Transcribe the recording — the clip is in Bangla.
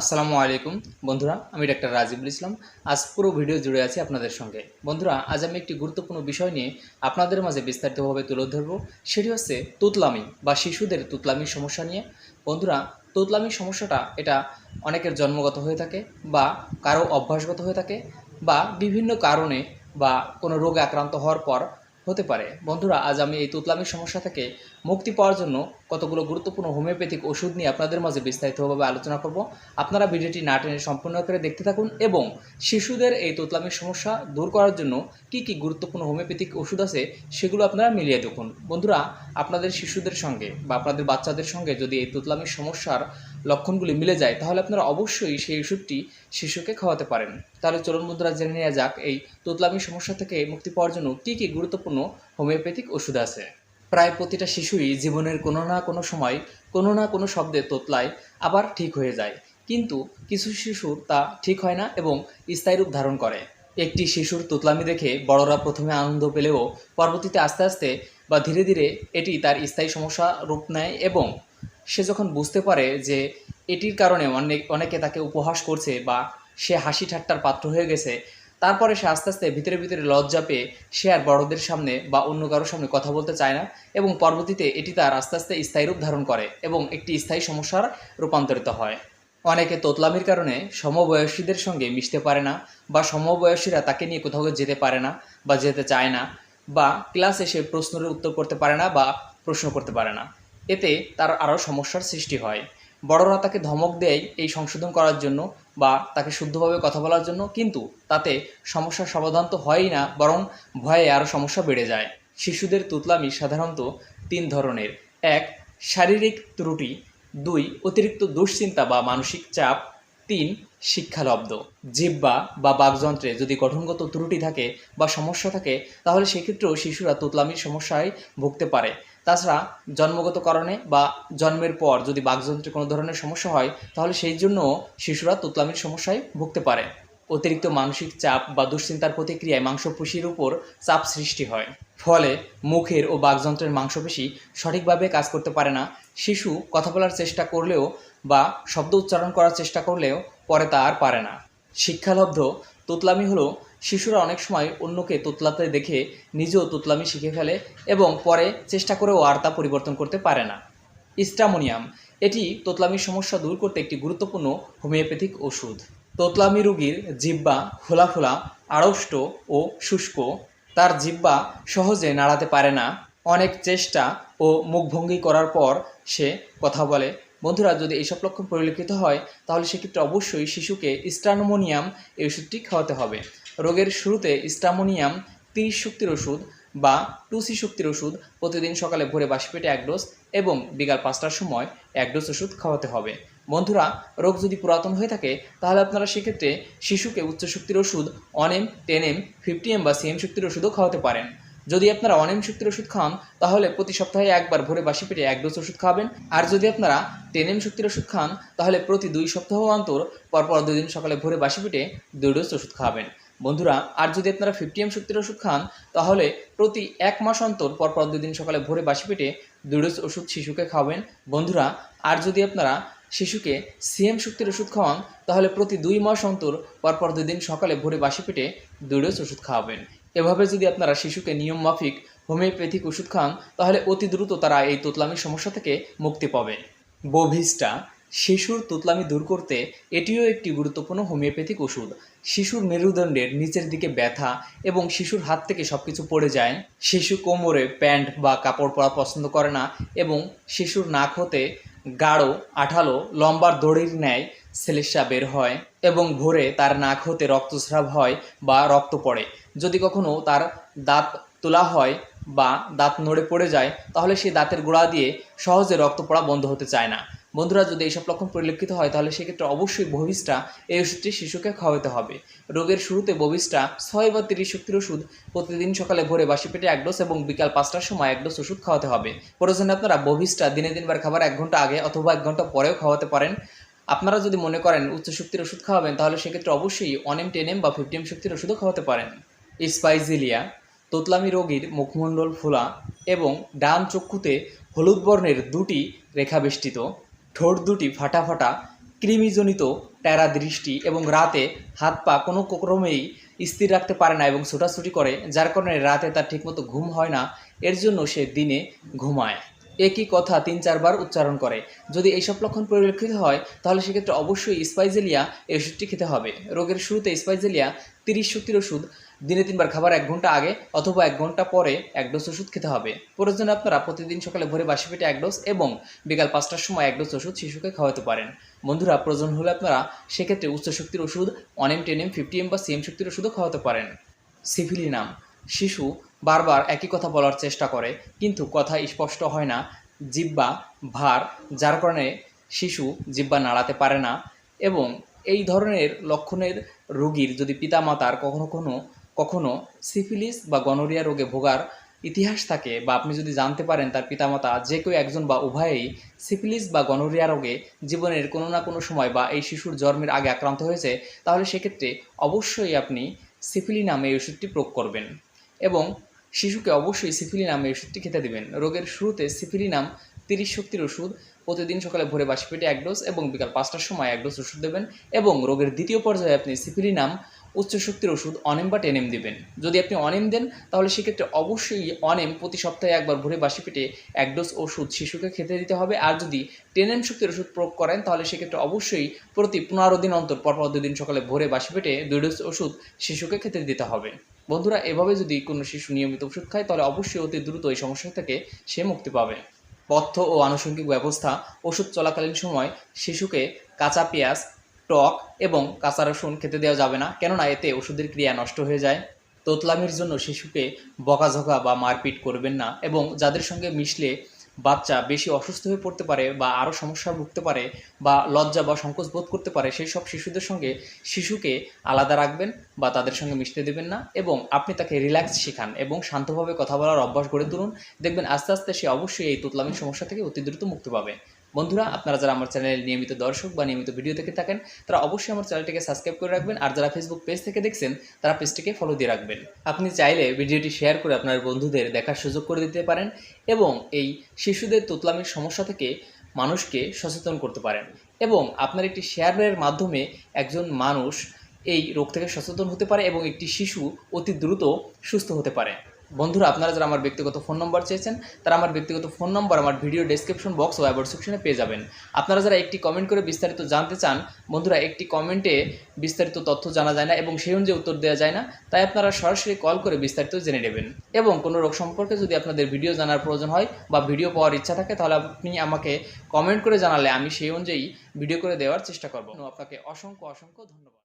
আসসালামু আলাইকুম। বন্ধুরা, আমি ডাক্তার রাজিবুল ইসলাম। আজ পুরো ভিডিও জুড়ে আছি আপনাদের সঙ্গে। বন্ধুরা, আজ আমি একটি গুরুত্বপূর্ণ বিষয় নিয়ে আপনাদের মাঝে বিস্তারিতভাবে তুলে ধরব। সেটি হচ্ছে তুতলামি বা শিশুদের তুতলামির সমস্যা নিয়ে। বন্ধুরা তুতলামির সমস্যাটা এটা অনেকের জন্মগত হয়ে থাকে বা কারও অভ্যাসগত হয়ে থাকে বা বিভিন্ন কারণে বা কোনো রোগে আক্রান্ত হওয়ার পর হতে পারে। বন্ধুরা, আজ আমি এই তুতলামির সমস্যা থেকে মুক্তি পাওয়ার জন্য কতগুলো গুরুত্বপূর্ণ হোমিওপ্যাথিক ওষুধ নিয়ে আপনাদের মাঝে বিস্তারিতভাবে আলোচনা করব। আপনারা ভিডিওটি না টেনে সম্পূর্ণ করে দেখতে থাকুন এবং শিশুদের এই তোতলামির সমস্যা দূর করার জন্য কি কি গুরুত্বপূর্ণ হোমিওপ্যাথিক ওষুধ আছে সেগুলো আপনারা মিলিয়ে দেখুন। বন্ধুরা, আপনাদের শিশুদের সঙ্গে বা আপনাদের বাচ্চাদের সঙ্গে যদি এই তোতলামির সমস্যার লক্ষণগুলি মিলে যায়, তাহলে আপনারা অবশ্যই সেই ওষুধটি শিশুকে খাওয়াতে পারেন। তাহলে চলুন বন্ধুরা, জেনে নেওয়া যাক এই তোতলামির সমস্যা থেকে মুক্তি পাওয়ার জন্য কি কি গুরুত্বপূর্ণ হোমিওপ্যাথিক ওষুধ আছে। প্রায় প্রতিটা শিশুই জীবনের কোনো না কোনো সময় কোনো না কোনো শব্দে তোতলায় আবার ঠিক হয়ে যায়। কিন্তু কিছু শিশুর তা ঠিক হয় না এবং স্থায়ী রূপ ধারণ করে। একটি শিশুর তোতলামি দেখে বড়রা প্রথমে আনন্দ পেলেও পরবর্তীতে আস্তে আস্তে বা ধীরে ধীরে এটি তার স্থায়ী সমস্যা রূপ নেয় এবং সে যখন বুঝতে পারে যে এটির কারণে অনেক, অনেকে তাকে উপহাস করছে বা সে হাসি ঠাট্টার পাত্র হয়ে গেছে তারপরে সে আস্তে আস্তে ভিতরে ভিতরে লজ্জা পেয়ে সে আর বড়দের সামনে বা অন্য কারোর সামনে কথা বলতে চায় না এবং পরবর্তীতে এটি তার আস্তে আস্তে স্থায়ী রূপ ধারণ করে এবং একটি স্থায়ী সমস্যার রূপান্তরিত হয়। অনেকে তোতলামির কারণে সমবয়সীদের সঙ্গে মিশতে পারে না বা সমবয়সীরা তাকে নিয়ে কোথাও যেতে পারে না বা যেতে চায় না বা ক্লাসে সে প্রশ্নের উত্তর করতে পারে না বা প্রশ্ন করতে পারে না। এতে তার আরও সমস্যার সৃষ্টি হয়। বড়রা তাকে ধমক দেয় এই সংশোধন করার জন্য বা তাকে শুদ্ধভাবে কথা বলার জন্য, কিন্তু তাতে সমস্যার সমাধান তো হয়ই না, বরং ভয়ে আরও সমস্যা বেড়ে যায়। শিশুদের তুতলামি সাধারণত তিন ধরনের। এক, শারীরিক ত্রুটি। দুই, অতিরিক্ত দুশ্চিন্তা বা মানসিক চাপ। তিন শিক্ষালব্ধ জিব্বা বা বাকযন্ত্রে যদি গঠনগত ত্রুটি থাকে বা সমস্যা থাকে, তাহলে সেক্ষেত্রেও শিশুরা তুতলামির সমস্যায় ভুগতে পারে। তাছাড়া জন্মগত কারণে বা জন্মের পর যদি বাকযন্ত্রে কোনো ধরনের সমস্যা হয়, তাহলে সেই জন্য শিশুরা তুতলামির সমস্যায় ভুগতে পারে। অতিরিক্ত মানসিক চাপ বা দুশ্চিন্তার প্রতিক্রিয়ায় মাংসপেশির উপর চাপ সৃষ্টি হয়। ফলে মুখের ও বাকযন্ত্রের মাংসপেশি সঠিকভাবে কাজ করতে পারে না। শিশু কথা বলার চেষ্টা করলেও বা শব্দ উচ্চারণ করার চেষ্টা করলেও পরে তা আর পারে না। শিক্ষালব্ধ তোতলামি হলো, শিশুরা অনেক সময় অন্যকে তোতলাতে দেখে নিজেও তোতলামি শিখে ফেলে এবং পরে চেষ্টা করেও আর তা পরিবর্তন করতে পারে না। ইস্টামোনিয়াম এটি তোতলামির সমস্যা দূর করতে একটি গুরুত্বপূর্ণ হোমিওপ্যাথিক ওষুধ। তোতলামি রোগীর জিব্বা ফোলা ফোলা আড়ষ্ট ও শুষ্ক, তার জিব্বা সহজে নাড়াতে পারে না। অনেক চেষ্টা ও মুখভঙ্গি করার পর সে কথা বলে বন্ধুরা, যদি এইসব লক্ষণ পরিলক্ষিত হয়, তাহলে সেক্ষেত্রে অবশ্যই শিশুকে স্টানোমোনিয়াম এই ওষুধটি খাওয়াতে হবে। রোগের শুরুতে স্টামোনিয়াম তিরিশ শক্তির ওষুধ বা টুসি শক্তির ওষুধ প্রতিদিন সকালে ভোরে বাসি পেটে এক ডোজ এবং বিকাল পাঁচটার সময় এক ডোজ ওষুধ খাওয়াতে হবে। বন্ধুরা, রোগ যদি পুরাতন হয়ে থাকে, তাহলে আপনারা সেক্ষেত্রে শিশুকে উচ্চ শক্তির ওষুধ one M ten M fifty M বা সিএম শক্তির ওষুধও খাওয়াতে পারেন। যদি আপনারা অনেম শক্তির ওষুধ খান, তাহলে প্রতি সপ্তাহে একবার ভোরে বাসি পেটে এক ডোজ ওষুধ খাবেন। আর যদি আপনারা টেন এম শক্তির ওষুধ খান, তাহলে প্রতি দুই সপ্তাহ অন্তর পরপর দুই দিন সকালে ভোরে বাসি পেটে দুই ডোজ ওষুধ খাবেন। বন্ধুরা, আর যদি আপনারা ফিফটি এম শক্তির ওষুধ খান, তাহলে প্রতি এক মাস অন্তর পরপর দুই দিন সকালে ভোরে বাসি পেটে দুই ডোজ ওষুধ শিশুকে খাওয়াবেন বন্ধুরা, আর যদি আপনারা শিশুকে সিএম শক্তির ওষুধ খাওয়ান, তাহলে প্রতি দুই মাস অন্তর পরপর দুই দিন সকালে ভোরে বাসি পেটে দুই ডোজ ওষুধ খাওয়াবেন এভাবে যদি আপনারা শিশুকে নিয়ম মাফিক হোমিওপ্যাথিক ওষুধ খান, তাহলে অতি দ্রুত তারা এই তোতলামির সমস্যা থেকে মুক্তি পাবে। বোভিস্টা, শিশুর তোতলামি দূর করতে এটিও একটি গুরুত্বপূর্ণ হোমিওপ্যাথিক ওষুধ। শিশুর মেরুদণ্ডের নিচের দিকে ব্যথা এবং শিশুর হাত থেকে সব কিছু পড়ে যায়। শিশু কোমরে প্যান্ট বা কাপড় পরা পছন্দ করে না এবং শিশুর নাক হতে গাঢ়, আঠালো, লম্বার দড়ির ন্যায় সেলেসা বের হয় এবং ভোরে তার নাক হতে রক্তস্রাব হয় বা রক্ত পড়ে। যদি কখনো তার দাঁত তোলা হয় বা দাঁত নড়ে পড়ে যায়, তাহলে সেই দাঁতের গোড়া দিয়ে সহজে রক্ত পড়া বন্ধ হতে চায় না। বন্ধুরা, যদি এইসব লক্ষণ পরিলক্ষিত হয়, তাহলে সেক্ষেত্রে অবশ্যই বহিষ্টা এই ওষুধটি শিশুকে খাওয়াতে হবে। রোগের শুরুতে ববিষ্টা ছয় বা তিরিশ শক্তির ওষুধ প্রতিদিন সকালে ভোরে বাসি পেটে এক ডোজ এবং বিকাল পাঁচটার সময় এক ডোজ ওষুধ খাওয়াতে হবে। প্রয়োজনে আপনারা বভিষ্টা দিনে দিনবার খাবার এক ঘণ্টা আগে অথবা এক ঘণ্টা পরেও খাওয়াতে পারেন। আপনারা যদি মনে করেন উচ্চ শক্তির ওষুধ খাওয়াবেন, তাহলে সেক্ষেত্রে অবশ্যই অন এম টেন এম বা ফিফটি এম শক্তির ওষুধও খাওয়াতে পারেন। স্পাইজিলিয়া, তোতলামি রোগীর মুখমণ্ডল ফোলা এবং ডান চক্ষুতে হলুদ বর্ণের দুটি রেখা বেষ্টিত। ঠোঁট দুটি ফাটা ফাটা, কৃমিজনিত ট্যারা দৃষ্টি এবং রাতে হাত পা কোনো ক্রমেই স্থির রাখতে পারে না এবং ছোটাছুটি করে, যার কারণে রাতে তার ঠিকমতো ঘুম হয় না। এর জন্য সে দিনে ঘুমায়। একই কথা তিন চারবার উচ্চারণ করে। যদি এইসব লক্ষণ পরিলক্ষিত হয়, তাহলে সেক্ষেত্রে অবশ্যই স্পাইজেলিয়া এই ওষুধটি খেতে হবে। রোগের শুরুতে স্পাইজেলিয়া তিরিশ শক্তির ওষুধ, দিনে তিনবার খাবার এক ঘণ্টা আগে অথবা এক ঘণ্টা পরে এক ডোজ ওষুধ খেতে হবে। প্রয়োজনে আপনারা প্রতিদিন সকালে ভোরে বাসি পেটে এক ডোজ এবং বিকাল পাঁচটার সময় এক ডোজ ওষুধ শিশুকে খাওয়াতে পারেন। বন্ধুরা, প্রয়োজন হলে আপনারা সেক্ষেত্রে উচ্চ শক্তির ওষুধ M ten M fifty M বা সিএম শক্তির ওষুধও খাওয়াতে পারেন। সিফিলিনাম শিশু বারবার একই কথা বলার চেষ্টা করে, কিন্তু কথা স্পষ্ট হয় না। জিব্বা ভার, যার কারণে শিশু জিব্বা নাড়াতে পারে না এবং এই ধরনের লক্ষণের রোগীর যদি পিতামাতার কখনো কখনো কখনো সিফিলিস বা গনোরিয়া রোগে ভোগার ইতিহাস থাকে বা আপনি যদি জানতে পারেন তার পিতামাতা যে কেউ একজন বা উভয়েই সিফিলিস বা গনোরিয়া রোগে জীবনের কোনো না কোনো সময় বা এই শিশুর জন্মের আগে আক্রান্ত হয়েছে, তাহলে সেক্ষেত্রে অবশ্যই আপনি সিফিলি নামে এই ওষুধটি প্রয়োগ করবেন। শিশুকে অবশ্যই সিফিলি নামে ওষুধটি খেতে দিবেন। রোগের শুরুতে সিফিলি নাম, তিরিশ শক্তির ওষুধ, প্রতিদিন সকালে ভোরে বাসি পেটে এক ডোজ এবং বিকাল পাঁচটার সময় এক ডোজ ওষুধ দেবেন এবং রোগের দ্বিতীয় পর্যায়ে আপনি সিফিলি নাম, উচ্চ শক্তির ওষুধ অনেম বা টেনেম দিবেন। যদি আপনি অনেম দেন, তাহলে সেক্ষেত্রে অবশ্যই অনেম প্রতি সপ্তাহে একবার ভোরে বাসি পেটে এক ডোজ ওষুধ শিশুকে খেতে দিতে হবে। আর যদি টেনেম শক্তির ওষুধ প্রয়োগ করেন, তাহলে সেক্ষেত্রে অবশ্যই প্রতি পনেরো দিন অন্তর, পরপর দুদিন সকালে ভোরে বাসি পেটে দুই ডোজ ওষুধ শিশুকে খেতে দিতে হবে। বন্ধুরা, এভাবে যদি কোনো শিশু নিয়মিত ওষুধ খায়, তাহলে অবশ্যই অতি দ্রুত এই সমস্যা থেকে সে মুক্তি পাবে। পথ্য ও আনুষঙ্গিক ব্যবস্থা ওষুধ চলাকালীন সময় শিশুকে কাঁচা পেঁয়াজ, টক এবং কাঁচা রসুন খেতে দেওয়া যাবে না, কেননা এতে ওষুধের ক্রিয়া নষ্ট হয়ে যায়। তোতলামির জন্য শিশুকে বকাঝকা বা মারপিট করবেন না এবং যাদের সঙ্গে মিশলে বাচ্চা বেশি অসুস্থ হয়ে পড়তে পারে বা আরও সমস্যা ভুগতে পারে বা লজ্জা বা সংকোচ বোধ করতে পারে, সেই সব শিশুদের সঙ্গে শিশুকে আলাদা রাখবেন বা তাদের সঙ্গে মিশতে দেবেন না এবং আপনি তাকে রিল্যাক্স শেখান এবং শান্তভাবে কথা বলার অভ্যাস গড়ে তুলুন। দেখবেন আস্তে আস্তে সে অবশ্যই এই তোতলামির সমস্যা থেকে অতি দ্রুত মুক্তি পাবে। বন্ধুরা, আপনারা যারা আমার চ্যানেলের নিয়মিত দর্শক বা নিয়মিত ভিডিও থেকে থাকেন, তারা অবশ্যই আমার চ্যানেলটিকে সাবস্ক্রাইব করে রাখবেন। আর যারা ফেসবুক পেজ থেকে দেখছেন, তারা পেজটিকে ফলো দিয়ে রাখবেন। আপনি চাইলে ভিডিওটি শেয়ার করে আপনার বন্ধুদের দেখার সুযোগ করে দিতে পারেন এবং এই শিশুদের তোতলামির সমস্যা থেকে মানুষকে সচেতন করতে পারেন এবং আপনার একটি শেয়ারের মাধ্যমে একজন মানুষ এই রোগ থেকে সচেতন হতে পারে এবং একটি শিশু অতি দ্রুত সুস্থ হতে পারে। বন্ধুরা, আপনারা যারা আমার ব্যক্তিগত ফোন নম্বর চেয়েছেন, তারা আমার ব্যক্তিগত ফোন নম্বর আমার ভিডিও ডেসক্রিপশন বক্স ও অ্যাবাউট সেকশনে পেয়ে যাবেন। আপনারা যারা একটি কমেন্ট করে বিস্তারিত জানতে চান, বন্ধুরা, একটি কমেন্টে বিস্তারিত তথ্য জানা যায় না এবং সেই অনুযায়ী উত্তর দেওয়া যায় না, তাই আপনারা সরাসরি কল করে বিস্তারিত জেনে নেবেন। এবং কোনো রোগ সম্পর্কে যদি আপনাদের ভিডিও জানার প্রয়োজন হয় বা ভিডিও পাওয়ার ইচ্ছা থাকে, তাহলে আপনি আমাকে কমেন্ট করে জানালে আমি সেই অনুযায়ী ভিডিও করে দেওয়ার চেষ্টা করব। আপনাকে অসংখ্য অসংখ্য ধন্যবাদ।